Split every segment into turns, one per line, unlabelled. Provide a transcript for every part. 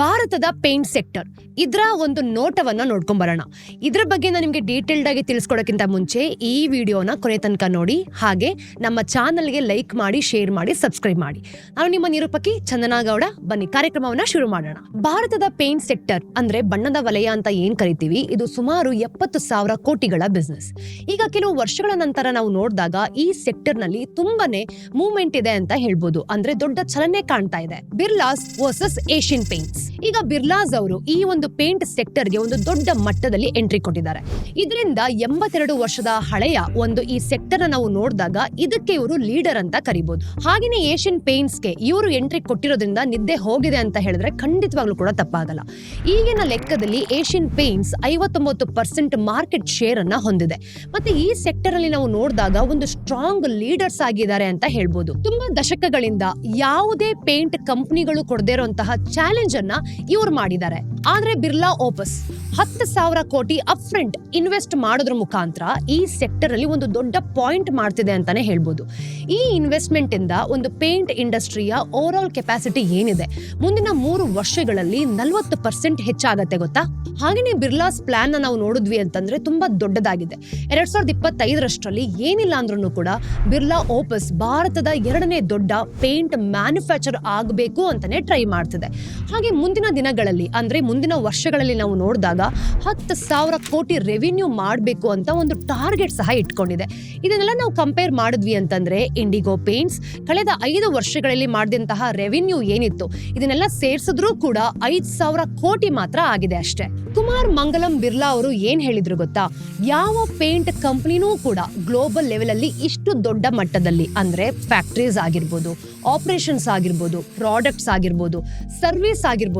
ಭಾರತದ paint sector ಇದರ ಒಂದು ನೋಟವನ್ನ ನೋಡ್ಕೊಂಡ್ ಬರೋಣ. ಇದ್ರ ಬಗ್ಗೆ ನಾನು ನಿಮಗೆ ಡೀಟೇಲ್ಡ್ ಆಗಿ ತಿಳಿಸ್ಕೊಡೋಕ್ಕಿಂತ ಮುಂಚೆ ಈ ವಿಡಿಯೋನ ಕೊನೆ ತನಕ ನೋಡಿ, ಹಾಗೆ ನಮ್ಮ ಚಾನಲ್ಗೆ ಲೈಕ್ ಮಾಡಿ ಶೇರ್ ಮಾಡಿ ಸಬ್ಸ್ಕ್ರೈಬ್ ಮಾಡಿ. ನಾನು ನಿಮ್ಮ ನಿರೂಪಕಿ ಚಂದನಾಗೌಡ ಬನ್ನಿ, ಕಾರ್ಯಕ್ರಮವನ್ನ ಶುರು ಮಾಡೋಣ. ಭಾರತದ ಪೇಂಟ್ ಸೆಕ್ಟರ್ ಅಂದ್ರೆ ಬಣ್ಣದ ವಲಯ ಅಂತ ಏನ್ ಕರಿತೀವಿ? ಇದು ಸುಮಾರು ಎಪ್ಪತ್ತು ಸಾವಿರ ಕೋಟಿಗಳ ಬಿಸ್ನೆಸ್ ಈಗ ಕೆಲವು ವರ್ಷಗಳ ನಂತರ ನಾವು ನೋಡಿದಾಗ ಈ ಸೆಕ್ಟರ್ನಲ್ಲಿ ತುಂಬಾನೇ ಮೂವ್ಮೆಂಟ್ ಇದೆ ಅಂತ ಹೇಳ್ಬೋದು. ಅಂದ್ರೆ ದೊಡ್ಡ ಚಲನೆ ಕಾಣ್ತಾ ಇದೆ. ಬಿರ್ಲಾಸ್ ವರ್ಸಸ್ ಏಷ್ಯನ್ ಪೇಂಟ್ಸ್ ಈಗ ಬಿರ್ಲಾಸ್ ಅವರು ಈ ಒಂದು ಪೇಂಟ್ ಸೆಕ್ಟರ್ಗೆ ಒಂದು ದೊಡ್ಡ ಮಟ್ಟದಲ್ಲಿ ಎಂಟ್ರಿ ಕೊಟ್ಟಿದ್ದಾರೆ. ಇದರಿಂದ ಎಂಬತ್ತೆರಡು ವರ್ಷದ ಹಳೆಯ ಒಂದು ಈ ಸೆಕ್ಟರ್ ನಾವು ನೋಡಿದಾಗ ಇದಕ್ಕೆ ಇವರು ಲೀಡರ್ ಅಂತ ಕರಿಬಹುದು ಹಾಗೇನೆ ಏಷ್ಯನ್ ಪೇಂಟ್ಸ್ಗೆ ಇವರು ಎಂಟ್ರಿ ಕೊಟ್ಟಿರೋದ್ರಿಂದ ನಿದ್ದೆ ಹೋಗಿದೆ ಅಂತ ಹೇಳಿದ್ರೆ ಖಂಡಿತವಾಗ್ಲೂ ಕೂಡ ತಪ್ಪಾಗಲ್ಲ. ಈಗಿನ ಲೆಕ್ಕದಲ್ಲಿ ಏಷ್ಯನ್ ಪೇಂಟ್ಸ್ ಐವತ್ತೊಂಬತ್ತು ಪರ್ಸೆಂಟ್ ಮಾರ್ಕೆಟ್ ಶೇರ್ ಅನ್ನ ಹೊಂದಿದೆ. ಮತ್ತೆ ಈ ಸೆಕ್ಟರ್ ಅಲ್ಲಿ ನಾವು ನೋಡಿದಾಗ ಒಂದು ಸ್ಟ್ರಾಂಗ್ ಲೀಡರ್ಸ್ ಆಗಿದ್ದಾರೆ ಅಂತ ಹೇಳ್ಬೋದು. ತುಂಬಾ ದಶಕಗಳಿಂದ ಯಾವುದೇ ಪೇಂಟ್ ಕಂಪನಿಗಳು ಕೊಡದೇ ಇರುವಂತಹ ಚಾಲೆಂಜ್ ಅನ್ನ ಇವ್ರು ಮಾಡಿದ್ದಾರೆ. ಆದ್ರೆ ಬಿರ್ಲಾ ಓಪಸ್ ಹತ್ತು ಸಾವಿರ ಕೋಟಿ ಅಪ್ ಇನ್ವೆಸ್ಟ್ ಮಾಡೋದ್ರ ಮುಖಾಂತರ ಈ ಸೆಕ್ಟರ್ ಅಲ್ಲಿ ಒಂದು ದೊಡ್ಡ ಪಾಯಿಂಟ್ ಮಾಡ್ತಿದೆ ಅಂತಾನೆ ಹೇಳ್ಬೋದು. ಈ ಇನ್ವೆಸ್ಟ್ಮೆಂಟ್ ಇಂದ ಒಂದು ಪೇಂಟ್ ಇಂಡಸ್ಟ್ರಿಯ ಓವರ್ ಆಲ್ ಕೆಪಾಸಿಟಿ ಏನಿದೆ? ಮುಂದಿನ ಮೂರು ವರ್ಷಗಳಲ್ಲಿ ನಲವತ್ತು ಪರ್ಸೆಂಟ್ ಹೆಚ್ಚಾಗತ್ತೆ ಗೊತ್ತಾ? ಹಾಗೇನೆ ಬಿರ್ಲಾಸ್ ಪ್ಲಾನ್ ನಾವು ನೋಡಿದ್ವಿ ಅಂತಂದ್ರೆ ತುಂಬಾ ದೊಡ್ಡದಾಗಿದೆ. ಎರಡ್ ಸಾವಿರದ ಇಪ್ಪತ್ತೈದರಷ್ಟರಲ್ಲಿ ಏನಿಲ್ಲ ಅಂದ್ರೂ ಕೂಡ ಬಿರ್ಲಾ ಓಪಸ್ ಭಾರತದ ಎರಡನೇ ದೊಡ್ಡ ಪೇಂಟ್ ಮ್ಯಾನುಫ್ಯಾಕ್ಚರ್ ಆಗಬೇಕು ಅಂತಾನೆ ಟ್ರೈ ಮಾಡ್ತಿದೆ. ಹಾಗೆ ಮುಂದಿನ ದಿನಗಳಲ್ಲಿ, ಅಂದ್ರೆ ಮುಂದಿನ ವರ್ಷಗಳಲ್ಲಿ ನಾವು ನೋಡಿದಾಗ ಹತ್ತು ಸಾವಿರ ಕೋಟಿ ರೆವಿನ್ಯೂ ಮಾಡಬೇಕು ಅಂತ ಒಂದು ಟಾರ್ಗೆಟ್ ಸಹ ಇಟ್ಕೊಂಡಿದೆ. ಇದನ್ನೆಲ್ಲ ನಾವು ಕಂಪೇರ್ ಮಾಡಿದ್ವಿ ಅಂತಂದ್ರೆ ಇಂಡಿಗೋ ಪೇಂಟ್ಸ್ ಕಳೆದ ಐದು ವರ್ಷಗಳಲ್ಲಿ ಮಾಡಿದಂತಹ ರೆವಿನ್ಯೂ ಏನಿತ್ತು, ಇದನ್ನೆಲ್ಲ ಸೇರಿಸಿದ್ರೂ ಕೂಡ ಐದು ಸಾವಿರ ಕೋಟಿ ಮಾತ್ರ ಆಗಿದೆ ಅಷ್ಟೇ. ಕುಮಾರ್ ಮಂಗಲಂ ಬಿರ್ಲಾ ಅವರು ಏನ್ ಹೇಳಿದ್ರು ಗೊತ್ತಾ? ಯಾವ ಪೇಂಟ್ ಕಂಪ್ನಿನೂ ಕೂಡ ಗ್ಲೋಬಲ್ ಲೆವೆಲ್ ಅಲ್ಲಿ ಇಷ್ಟು ದೊಡ್ಡ ಮಟ್ಟದಲ್ಲಿ, ಅಂದ್ರೆ ಫ್ಯಾಕ್ಟ್ರೀಸ್ ಆಗಿರ್ಬೋದು ಆಪರೇಷನ್ಸ್ ಆಗಿರ್ಬೋದು ಪ್ರಾಡಕ್ಟ್ಸ್ ಆಗಿರ್ಬೋದು ಸರ್ವಿಸ್ ಆಗಿರ್ಬೋದು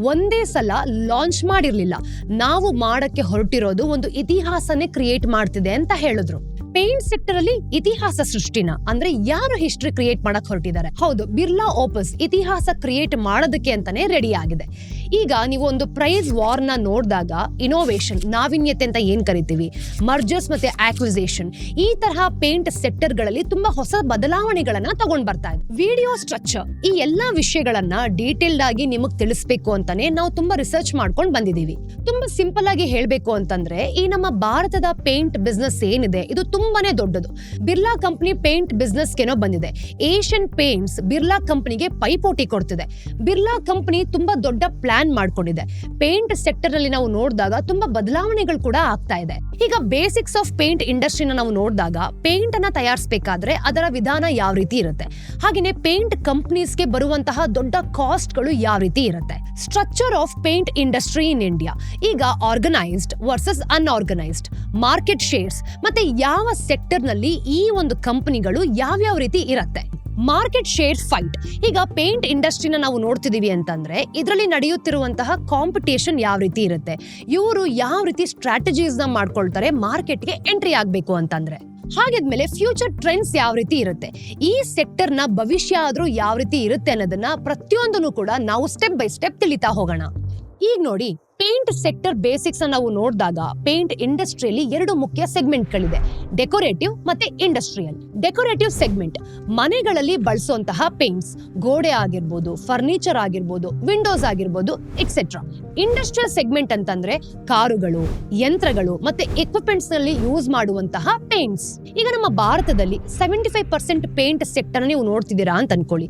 ಒಂದೇ ಸಲ ಲಾಂಚ್ ಮಾಡಿರ್ಲಿಲ್ಲ. ನಾವು ಮಾಡಕ್ಕೆ ಹೊರಟಿರೋದು ಒಂದು ಇತಿಹಾಸನೇ ಕ್ರಿಯೇಟ್ ಮಾಡ್ತಿದೆ ಅಂತ ಹೇಳಿದ್ರು. ಪೇಂಟ್ ಸೆಕ್ಟರ್ ಅಲ್ಲಿ ಇತಿಹಾಸ ಸೃಷ್ಟಿನ, ಅಂದ್ರೆ ಯಾರು ಹಿಸ್ಟ್ರಿ ಕ್ರಿಯೇಟ್ ಮಾಡಕ್ ಹೊರಟಿದ್ದಾರೆ? ಹೌದು ಬಿರ್ಲಾ ಓಪಸ್ ಇತಿಹಾಸ ಕ್ರಿಯೇಟ್ ಮಾಡೋದಕ್ಕೆ ಅಂತಾನೆ ರೆಡಿ ಆಗಿದೆ. ಈಗ ನೀವು ಒಂದು ಪ್ರೈಸ್ ವಾರ್ನ ನೋಡಿದಾಗ ಇನೋವೇಷನ್ ನಾವಿನ್ಯತೆ ಅಂತ ಏನ್ ಕರಿತೀವಿ? ಮರ್ಜರ್ಸ್ ಮತ್ತೆ ಆಕ್ವಿಸೇಷನ್ ಈ ತರಹ ಪೇಂಟ್ ಸೆಕ್ಟರ್ಗಳಲ್ಲಿ ತುಂಬಾ ಹೊಸ ಬದಲಾವಣೆಗಳನ್ನ ತಗೊಂಡ್ ಬರ್ತಾ ಇದೆ. ವಿಡಿಯೋ ಸ್ಟ್ರಕ್ಚರ್ ಈ ಎಲ್ಲಾ ವಿಷಯಗಳನ್ನ ಡೀಟೇಲ್ಡ್ ಆಗಿ ನಿಮಗ್ ತಿಳಿಸ್ಬೇಕು ಅಂತಾನೆ ನಾವು ತುಂಬಾ ರಿಸರ್ಚ್ ಮಾಡ್ಕೊಂಡು ಬಂದಿದೀವಿ. ತುಂಬಾ ಸಿಂಪಲ್ ಆಗಿ ಹೇಳ್ಬೇಕು ಅಂತಂದ್ರೆ, ಈ ನಮ್ಮ ಭಾರತದ ಪೇಂಟ್ ಬಿಸ್ನೆಸ್ ಏನಿದೆ, ಇದು ತುಂಬಾನೇ ದೊಡ್ಡದು. ಬಿರ್ಲಾ ಕಂಪನಿ ಪೇಂಟ್ ಬಿಸ್ನೆಸ್ಗೆನೋ ಬಂದಿದೆ. ಏಷ್ಯನ್ ಪೇಂಟ್ಸ್ ಬಿರ್ಲಾ ಕಂಪನಿಗೆ ಪೈಪೋಟಿ ಕೊಡ್ತಿದೆ. ಬಿರ್ಲಾ ಕಂಪನಿ ತುಂಬಾ ದೊಡ್ಡ ಪ್ಲಾನ್ ಮಾಡ್ಕೊಂಡಿದೆ. ಪೇಂಟ್ ಸೆಕ್ಟರ್ ಅಲ್ಲಿ ನಾವು ನೋಡಿದಾಗ ತುಂಬಾ ಬದಲಾವಣೆಗಳು ಕೂಡ ಆಗ್ತಾ ಇದೆ. ಈಗ ಬೇಸಿಕ್ಸ್ ಆಫ್ ಪೇಂಟ್ ಇಂಡಸ್ಟ್ರಿನ ನಾವು ನೋಡಿದಾಗ ಪೇಂಟ್ ಅನ್ನ ತಯಾರಿಸಬೇಕಾದ್ರೆ ಅದರ ವಿಧಾನ ಯಾವ ರೀತಿ ಇರುತ್ತೆ? ಹಾಗೇನೆ ಪೇಂಟ್ ಕಂಪನೀಸ್ಗೆ ಬರುವಂತಹ ದೊಡ್ಡ ಕಾಸ್ಟ್ಗಳು ಯಾವ ರೀತಿ ಇರುತ್ತೆ? Structure of paint industry in India ಈಗ organised versus unorganised market shares ಮತ್ತೆ ಯಾವ ಸೆಕ್ಟರ್ನಲ್ಲಿ ಈ ಒಂದು ಕಂಪನಿಗಳು ಯಾವ್ಯಾವ ರೀತಿ ಇರುತ್ತೆ? Market share fight. ಈಗ ಪೇಂಟ್ ಇಂಡಸ್ಟ್ರಿನ ನಾವು ನೋಡ್ತಿದೀವಿ ಅಂತಂದ್ರೆ, ಇದರಲ್ಲಿ ನಡೆಯುತ್ತಿರುವಂತಹ ಕಾಂಪಿಟೇಷನ್ ಯಾವ ರೀತಿ ಇರುತ್ತೆ? ಇವರು ಯಾವ ರೀತಿ ಸ್ಟ್ರಾಟಜೀಸ್ನ ಮಾಡ್ಕೊಳ್ತಾರೆ ಮಾರ್ಕೆಟ್ಗೆ ಎಂಟ್ರಿ ಆಗಬೇಕು ಅಂತಂದ್ರೆ. ಹಾಗಿದ್ಮೇಲೆ ಫ್ಯೂಚರ್ ಟ್ರೆಂಡ್ಸ್ ಯಾವ ರೀತಿ ಇರುತ್ತೆ? ಈ ಸೆಕ್ಟರ್ನ ಭವಿಷ್ಯ ಆದರೂ ಯಾವ ರೀತಿ ಇರುತ್ತೆ ಅನ್ನೋದನ್ನ ಪ್ರತಿಯೊಂದನ್ನು ಕೂಡ ನಾವು ಸ್ಟೆಪ್ ಬೈ ಸ್ಟೆಪ್ ತಿಳಿತಾ ಹೋಗೋಣ. ಈಗ ನೋಡಿ ಪೇಂಟ್ ಸೆಕ್ಟರ್ ಬೇಸಿಕ್ಸ್ ನಾವು ನೋಡಿದಾಗ ಪೇಂಟ್ ಇಂಡಸ್ಟ್ರಿಯಲ್ಲಿ ಎರಡು ಮುಖ್ಯ ಸೆಗ್ಮೆಂಟ್ಗಳಿದೆ ಡೆಕೋರೇಟಿವ್ ಮತ್ತೆ ಇಂಡಸ್ಟ್ರಿಯಲ್ ಡೆಕೋರೇಟಿವ್ ಸೆಗ್ಮೆಂಟ್ ಮನೆಗಳಲ್ಲಿ ಬಳಸುವಂತಹ ಪೇಂಟ್ಸ್ ಗೋಡೆ ಆಗಿರ್ಬೋದು ಫರ್ನಿಚರ್ ಆಗಿರ್ಬೋದು ವಿಂಡೋಸ್ ಆಗಿರ್ಬೋದು ಎಕ್ಸೆಟ್ರಾ ಇಂಡಸ್ಟ್ರಿಯಲ್ ಸೆಗ್ಮೆಂಟ್ ಅಂತಂದ್ರೆ ಕಾರುಗಳು, ಯಂತ್ರಗಳು ಮತ್ತೆ ಎಕ್ವಿಪ್ಮೆಂಟ್ಸ್ನಲ್ಲಿ ಯೂಸ್ ಮಾಡುವಂತಹ ಪೇಂಟ್ಸ್ ಈಗ ನಮ್ಮ ಭಾರತದಲ್ಲಿ seventy five percent paint sector ನೀವು ನೋಡ್ತಿದ್ದೀರಾ ಅಂತ ಅನ್ಕೊಳ್ಳಿ.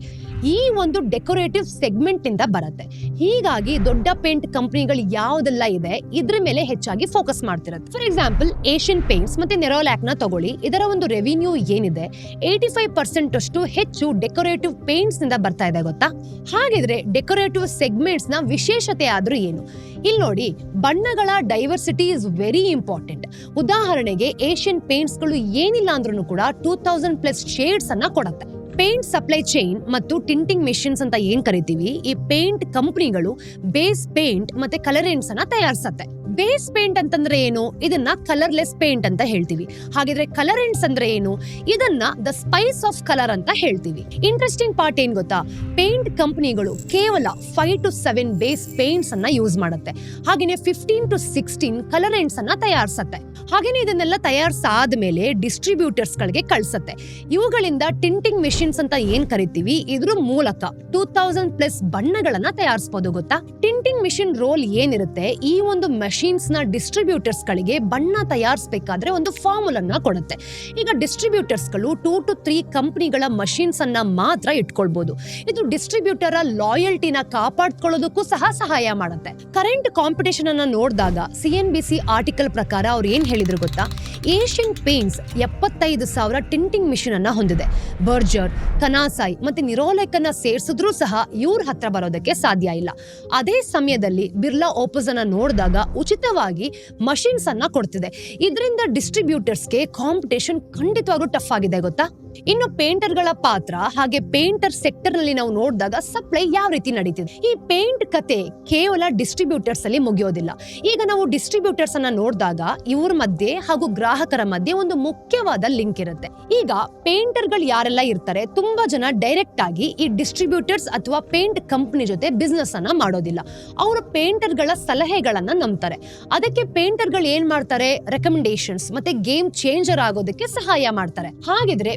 ಈ ಒಂದು ಡೆಕೋರೇಟಿವ್ ಸೆಗ್ಮೆಂಟ್ ಇಂದ ಬರುತ್ತೆ. ಹೀಗಾಗಿ ದೊಡ್ಡ ಪೇಂಟ್ ಕಂಪನಿಗಳು ಯಾವ್ದೆಲ್ಲ ಇದೆ, ಇದ್ರ ಮೇಲೆ ಹೆಚ್ಚಾಗಿ ಫೋಕಸ್ ಮಾಡ್ತಿರತ್ತೆ. ಫಾರ್ ಎಕ್ಸಾಂಪಲ್ ಏಷ್ಯನ್ ಪೇಂಟ್ಸ್ ಮತ್ತೆ ನೆರೋಲ್ಯಾಕ್ನ ತಗೊಳ್ಳಿ. ಇದರ ಒಂದು ರೆವಿನ್ಯೂ ಏನಿದೆ ಏಟಿ ಫೈವ್ ಪರ್ಸೆಂಟ್ ಅಷ್ಟು ಹೆಚ್ಚು ಡೆಕೋರೇಟಿವ್ ಪೇಂಟ್ಸ್ನಿಂದ ಬರ್ತಾ ಇದೆ ಗೊತ್ತಾ? ಹಾಗಿದ್ರೆ ಡೆಕೋರೇಟಿವ್ ಸೆಗ್ಮೆಂಟ್ಸ್ನ ವಿಶೇಷತೆ ಆದ್ರೂ ಏನು? ಇಲ್ಲಿ ನೋಡಿ, ಬಣ್ಣಗಳ ಡೈವರ್ಸಿಟಿ ಇಸ್ ವೆರಿ ಇಂಪಾರ್ಟೆಂಟ್ ಉದಾಹರಣೆಗೆ ಏಷ್ಯನ್ ಪೇಂಟ್ಸ್ಗಳು ಏನಿಲ್ಲ ಅಂದ್ರೂ ಕೂಡ ಟೂ ತೌಸಂಡ್ ಪ್ಲಸ್ ಶೇಡ್ಸ್ ಅನ್ನ ಕೊಡುತ್ತೆ. ಪೇಂಟ್ ಸಪ್ಲೈ ಚೈನ್ ಮತ್ತು ಟಿಂಟಿಂಗ್ ಮೆಷಿನ್ಸ್ ಅಂತ ಏನ್ ಕರಿತೀವಿ? ಈ ಪೇಂಟ್ ಕಂಪ್ನಿಗಳು ಬೇಸ್ ಪೇಂಟ್ ಮತ್ತೆ ಕಲರೆಂಟ್ಸ್ ಅನ್ನ ತಯಾರಿಸತ್ತೆ. ಬೇಸ್ ಪೇಂಟ್ ಅಂತಂದ್ರೆ ಏನು? ಇದನ್ನ ಕಲರ್ಲೆಸ್ ಪೇಂಟ್ ಅಂತ ಹೇಳ್ತೀವಿ. ಹಾಗಿದ್ರೆ ಕಲರೆಂಟ್ಸ್ ಅಂದ್ರೆ ಏನು? ಇದನ್ನ ದ ಸ್ಪೈಸ್ ಆಫ್ ಕಲರ್ ಅಂತ ಹೇಳ್ತೀವಿ. ಇಂಟ್ರೆಸ್ಟಿಂಗ್ ಪಾರ್ಟ್ ಏನ್ ಗೊತ್ತಾ? ಪೇಂಟ್ ಕಂಪನಿಗಳು ಕೇವಲ five to seven base paints ಅನ್ನ ಯೂಸ್ ಮಾಡುತ್ತೆ. ಹಾಗೇನೆ ಫಿಫ್ಟೀನ್ ಟು ಸಿಕ್ಸ್ಟೀನ್ ಕಲರೆಂಟ್ಸ್ ಅನ್ನ ತಯಾರಿಸುತ್ತೆ. ಹಾಗೇನೆ ಇದನ್ನೆಲ್ಲ ತಯಾರಿಸಾದ್ಮೇಲೆ ಡಿಸ್ಟ್ರಿಬ್ಯೂಟರ್ಸ್ ಗಳಿಗೆ ಕಳ್ಸತ್ತೆ. ಇವುಗಳಿಂದ ಟಿಂಟಿಂಗ್ ಮೆಷಿನ್ಸ್ ಅಂತ ಏನ್ ಕರಿತೀವಿ? ಇದ್ರ ಮೂಲಕ ಟೂ ತೌಸಂಡ್ ಪ್ಲಸ್ ಬಣ್ಣಗಳನ್ನ ತಯಾರಿಸಬಹುದು ಗೊತ್ತಾ? ಟಿಂಟಿಂಗ್ ಮಿಷಿನ್ ರೋಲ್ ಏನಿರುತ್ತೆ? ಈ ಒಂದು ಮಷೀನ್ಸ್ನ ಡಿಸ್ಟ್ರಿಬ್ಯೂಟರ್ಸ್ ಗಳಿಗೆ ಬಣ್ಣ ತಯಾರಿಸಬೇಕಾದ್ರೆ ಒಂದು ಫಾರ್ಮುಲ್ ಅನ್ನ ಕೊಡುತ್ತೆ. ಈಗ ಡಿಸ್ಟ್ರಿಬ್ಯೂಟರ್ಸ್ಗಳು ಟೂ ಟು ತ್ರೀ ಕಂಪನಿಗಳ ಮಷೀನ್ಸ್ ಅನ್ನ ಮಾತ್ರ ಇಟ್ಕೊಳ್ಬಹುದು ಇದು ಡಿಸ್ಟ್ರಿಬ್ಯೂಟರ್ ಲಾಯಲ್ಟಿನ ಕಾಪಾಡ್ಕೊಳ್ಳೋದಕ್ಕೂ ಸಹ ಸಹಾಯ ಮಾಡುತ್ತೆ. ಕರೆಂಟ್ ಕಾಂಪಿಟೇಷನ್ ಅನ್ನ ನೋಡಿದಾಗ C N B C article ಪ್ರಕಾರ ಅವ್ರು ಏನ್ ಹೇಳಿದ್ರು ಗೊತ್ತಾ? ಏಷ್ಯನ್ ಪೇಂಟ್ಸ್ ಎಪ್ಪತ್ತೈದು ಸಾವಿರ ಟಿಂಟಿಂಗ್ ಮಿಷಿನ್ ಅನ್ನ ಹೊಂದಿದೆ. ಬರ್ಜರ್ ಕನಾಸಾಯಿ ಮತ್ತೆ ನಿರೋಲೆಕ್ ಅನ್ನ ಸೇರ್ಸಿದ್ರೂ ಸಹ ಇವ್ರ ಹತ್ರ ಬರೋದಕ್ಕೆ ಸಾಧ್ಯ ಇಲ್ಲ. ಅದೇ ಸಮಯದಲ್ಲಿ ಬಿರ್ಲಾ ಓಪಸ್ ಅನ್ನ ನೋಡಿದಾಗ ಉಚಿತವಾಗಿ ಮಷಿನ್ಸ್ ಅನ್ನ ಕೊಡ್ತಿದೆ. ಇದರಿಂದ ಡಿಸ್ಟ್ರಿಬ್ಯೂಟರ್ಸ್ಗೆ ಕಾಂಪಿಟೇಷನ್ ಖಂಡಿತವಾಗ್ಲೂ ಟಫ್ ಆಗಿದೆ ಗೊತ್ತಾ? ಇನ್ನು ಪೇಂಟರ್ಗಳ ಪಾತ್ರ ಹಾಗೆ ಪೇಂಟರ್ ಸೆಕ್ಟರ್ನಲ್ಲಿ ನಾವು ನೋಡಿದಾಗ ಸಪ್ಲೈ ಯಾವ ರೀತಿ ನಡೀತಿದೆ? ಈ ಪೇಂಟ್ ಕತೆ ಕೇವಲ ಡಿಸ್ಟ್ರಿಬ್ಯೂಟರ್ಸ್ ಅಲ್ಲಿ ಮುಗಿಯೋದಿಲ್ಲ. ಈಗ ನಾವು ಡಿಸ್ಟ್ರಿಬ್ಯೂಟರ್ಸ್ ಅನ್ನ ನೋಡಿದಾಗ ಇವ್ರ ಮಧ್ಯೆ ಹಾಗೂ ಗ್ರಾಹಕರ ಮಧ್ಯೆ ಒಂದು ಮುಖ್ಯವಾದ ಲಿಂಕ್ ಇರುತ್ತೆ. ಈಗ ಪೇಂಟರ್ಗಳು ಯಾರೆಲ್ಲ ಇರ್ತಾರೆ, ತುಂಬಾ ಜನ ಡೈರೆಕ್ಟ್ ಆಗಿ ಈ ಡಿಸ್ಟ್ರಿಬ್ಯೂಟರ್ಸ್ ಅಥವಾ ಪೇಂಟ್ ಕಂಪನಿ ಜೊತೆ ಬಿಸ್ನೆಸ್ ಅನ್ನ ಮಾಡೋದಿಲ್ಲ. ಅವರು ಪೇಂಟರ್ಗಳ ಸಲಹೆಗಳನ್ನ ನಂಬ್ತಾರೆ. ಅದಕ್ಕೆ ಪೇಂಟರ್ಗಳು ಏನ್ ಮಾಡ್ತಾರೆ? ರೆಕಮೆಂಡೇಶನ್ಸ್ ಮತ್ತೆ ಗೇಮ್ ಚೇಂಜರ್ ಆಗೋದಕ್ಕೆ ಸಹಾಯ ಮಾಡ್ತಾರೆ. ಹಾಗಿದ್ರೆ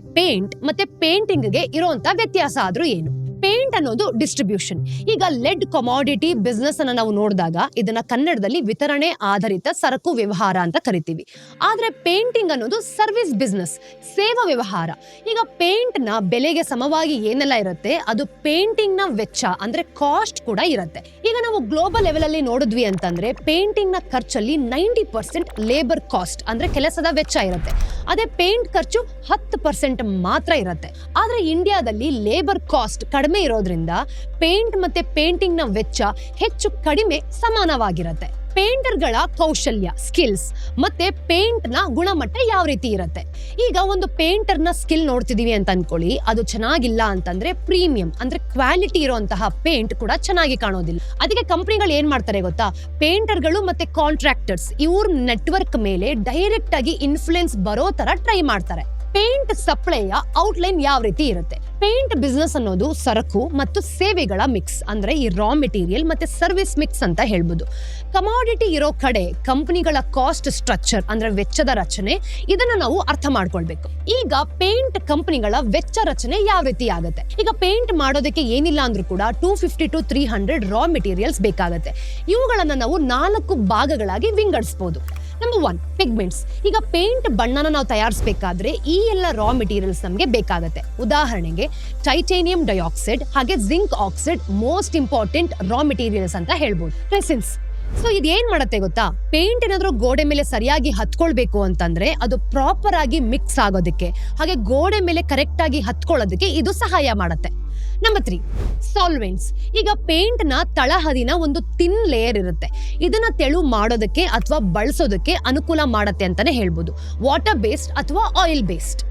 ಮತ್ತೆ ಪೇಂಟಿಂಗ್ಗೆ ಇರುವಂತ ವ್ಯತ್ಯಾಸ ಆದ್ರೂ ಏನು? ಪೇಂಟ್ ಅನ್ನೋದು ಡಿಸ್ಟ್ರಿಬ್ಯೂಷನ್. ಈಗ ಲೆಡ್ ಕಮಾಡಿಟಿ ಬಿಸ್ನೆಸ್ ಅನ್ನ ನಾವು ನೋಡಿದಾಗ ಇದನ್ನ ಕನ್ನಡದಲ್ಲಿ ವಿತರಣೆ ಆಧಾರಿತ ಸರಕು ವ್ಯವಹಾರ ಅಂತ ಕರಿತೀವಿ. ಆದ್ರೆ ಪೇಂಟಿಂಗ್ ಅನ್ನೋದು ಸರ್ವಿಸ್ ಬಿಸ್ನೆಸ್ ಸೇವಾ ವ್ಯವಹಾರ. ಈಗ ಪೇಂಟ್ನ ಬೆಲೆಗೆ ಸಮವಾಗಿ ಏನೆಲ್ಲ ಇರುತ್ತೆ, ಅದು ಪೇಂಟಿಂಗ್ನ ವೆಚ್ಚ ಅಂದ್ರೆ ಕಾಸ್ಟ್ ಕೂಡ ಇರುತ್ತೆ. ಈಗ ನಾವು ಗ್ಲೋಬಲ್ ಲೆವೆಲ್ ಅಲ್ಲಿ ನೋಡಿದ್ವಿ ಅಂತಂದ್ರೆ ಪೇಂಟಿಂಗ್ನ ಖರ್ಚಲ್ಲಿ ನೈಂಟಿ ಪರ್ಸೆಂಟ್ ಲೇಬರ್ ಕಾಸ್ಟ್ ಅಂದ್ರೆ ಕೆಲಸದ ವೆಚ್ಚ ಇರುತ್ತೆ. ಅದೇ ಪೇಂಟ್ ಖರ್ಚು ಹತ್ತು ಪರ್ಸೆಂಟ್ ಮಾತ್ರ ಇರುತ್ತೆ. ಆದ್ರೆ ಇಂಡಿಯಾದಲ್ಲಿ ಲೇಬರ್ ಕಾಸ್ಟ್ ಕಡಿಮೆ ಇರೋದ್ರಿಂದ ಪೇಂಟ್ ಮತ್ತೆ ಪೇಂಟಿಂಗ್ನ ವೆಚ್ಚ ಹೆಚ್ಚು ಕಡಿಮೆ ಸಮಾನವಾಗಿರುತ್ತೆ. ಪೇಂಟರ್ಗಳ ಕೌಶಲ್ಯ ಸ್ಕಿಲ್ಸ್ ಮತ್ತೆ ಪೇಂಟ್ನ ಗುಣಮಟ್ಟ ಯಾವ ರೀತಿ ಇರುತ್ತೆ? ಈಗ ಒಂದು ಪೇಂಟರ್ನ ಸ್ಕಿಲ್ ನೋಡ್ತಿದೀವಿ ಅಂತ ಅನ್ಕೊಳ್ಳಿ. ಅದು ಚೆನ್ನಾಗಿಲ್ಲ ಅಂತಂದ್ರೆ ಪ್ರೀಮಿಯಂ ಅಂದ್ರೆ ಕ್ವಾಲಿಟಿ ಇರುವಂತಹ ಪೇಂಟ್ ಕೂಡ ಚೆನ್ನಾಗಿ ಕಾಣೋದಿಲ್ಲ. ಅದಕ್ಕೆ ಕಂಪ್ನಿಗಳು ಏನ್ ಮಾಡ್ತಾರೆ ಗೊತ್ತಾ? ಪೇಂಟರ್ಗಳು ಮತ್ತೆ ಕಾಂಟ್ರಾಕ್ಟರ್ಸ್ ಇವ್ರ ನೆಟ್ವರ್ಕ್ ಮೇಲೆ ಡೈರೆಕ್ಟ್ ಆಗಿ ಇನ್ಫ್ಲುಯೆನ್ಸ್ ಬರೋ ತರ ಟ್ರೈ ಮಾಡ್ತಾರೆ. ಪೇಂಟ್ ಸಪ್ಲೈಯ ಔಟ್ಲೈನ್ ಯಾವ ರೀತಿ ಇರುತ್ತೆ? ಪೇಂಟ್ ಬಿಸ್ನೆಸ್ ಅನ್ನೋದು ಸರಕು ಮತ್ತು ಸೇವೆಗಳ ಮಿಕ್ಸ್ ಅಂದ್ರೆ ಈ ರಾ ಮೆಟೀರಿಯಲ್ ಮತ್ತೆ ಸರ್ವಿಸ್ ಮಿಕ್ಸ್ ಅಂತ ಹೇಳ್ಬೋದು. ಕಮಾಡಿಟಿ ಇರೋ ಕಡೆ ಕಂಪನಿಗಳ ಕಾಸ್ಟ್ ಸ್ಟ್ರಕ್ಚರ್ ಅಂದ್ರೆ ವೆಚ್ಚದ ರಚನೆ, ಇದನ್ನ ನಾವು ಅರ್ಥ ಮಾಡ್ಕೊಳ್ಬೇಕು. ಈಗ ಪೇಂಟ್ ಕಂಪನಿಗಳ ವೆಚ್ಚ ರಚನೆ ಯಾವ ರೀತಿ ಆಗುತ್ತೆ? ಈಗ ಪೇಂಟ್ ಮಾಡೋದಕ್ಕೆ ಏನಿಲ್ಲ ಅಂದ್ರೂ ಕೂಡ two fifty to three hundred raw materials ಬೇಕಾಗುತ್ತೆ. ಇವುಗಳನ್ನ ನಾವು ನಾಲ್ಕು ಭಾಗಗಳಾಗಿ ವಿಂಗಡಿಸಬಹುದು ನಂಬರ್ ಒನ್ ಪಿಗ್ಮೆಂಟ್ಸ್ ಈಗ ಪೇಂಟ್ ಬಣ್ಣನ ನಾವು ತಯಾರಿಸಬೇಕಾದ್ರೆ ಈ ಎಲ್ಲ ರಾ ಮೆಟೀರಿಯಲ್ಸ್ ನಮಗೆ ಬೇಕಾಗುತ್ತೆ. ಉದಾಹರಣೆಗೆ ಟೈಟೇನಿಯಂ ಡೈಆಕ್ಸೈಡ್ ಹಾಗೆ zinc oxide most important raw materials ಅಂತ ಹೇಳ್ಬೋದು. ರೆಸಿನ್ಸ್ ಸೊ ಇದು ಏನ್ ಮಾಡುತ್ತೆ ಗೊತ್ತಾ? ಪೇಂಟ್ ಏನಾದ್ರೂ ಗೋಡೆ ಮೇಲೆ ಸರಿಯಾಗಿ ಹತ್ಕೊಳ್ಬೇಕು ಅಂತಂದ್ರೆ ಅದು ಪ್ರಾಪರ್ ಆಗಿ ಮಿಕ್ಸ್ ಆಗೋದಕ್ಕೆ, ಹಾಗೆ ಗೋಡೆ ಮೇಲೆ ಕರೆಕ್ಟ್ ಆಗಿ ಹತ್ಕೊಳ್ಳೋದಕ್ಕೆ ಇದು ಸಹಾಯ ಮಾಡುತ್ತೆ. ನಂಬರ್ ತ್ರೀ ಸಾಲ್ವೆಂಟ್ಸ್ ಈಗ ಪೇಂಟ್ನ ತಳಹದಿನ ಒಂದು ತಿನ್ ಲೇಯರ್ ಇರುತ್ತೆ. ಇದನ್ನ ತೆಳು ಮಾಡೋದಕ್ಕೆ ಅಥವಾ ಬಳಸೋದಕ್ಕೆ ಅನುಕೂಲ ಮಾಡತ್ತೆ ಅಂತಾನೆ ಹೇಳ್ಬೋದು. ವಾಟರ್ ಬೇಸ್ಡ್ ಅಥವಾ oil based